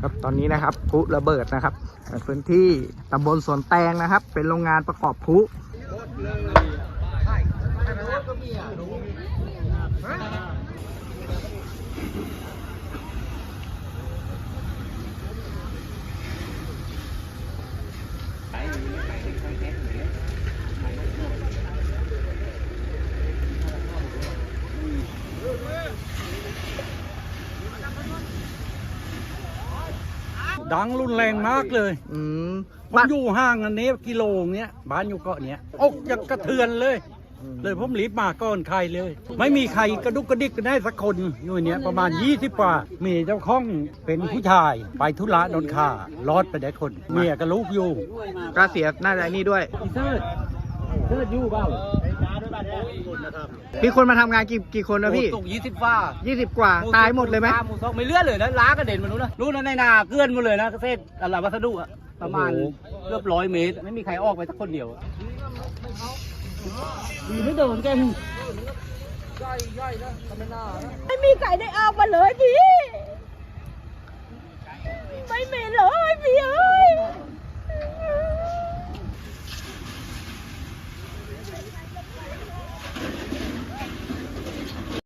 ครับตอนนี้นะครับพลุระเบิดนะครับในพื้นที่ตำบลสวนแตงนะครับ เป็นโรงงานประกอบพ ดังรุนแรงมากเลยอืมผมอยู่ห่างอันนี้กิโลเนี้ยบ้านอยู่เกาะเนี้ยอกยังกระเทือนเลย เลยผมรีบมาก่อนใครเลย ไม่มีใครกระดุกกระดิกกันได้สักคนอยู่เนี้ยประมาณ 20กว่ามีเจ้าของเป็นผู้ชาย ไปธุระโดนฆ่ารอดไปได้คน เมียกับลูกอยู่ ก็เสียน่าจะไอ้นี่ด้วยเทิดเทิดอยู่เปล่า มีคนมาทำงานกี่กี่คนนะพี่ตกยี่สิบฟ้ายี่สิบกว่า ตายหมดเลยไหมหมูซอกไม่เลือดเลยนะล้ากระเด็นมานู้นนะรู้นนั่นในนาเกลื่อนมาเลยนะเศษอะไรวัสดุอะประมาณเกือบร้อยเมตร ไม่มีใครออกไปสักคนเดียวดีไม่เดินแกไม่มีไก่ได้ออกมาเลยพี่ ไม่เหมีเล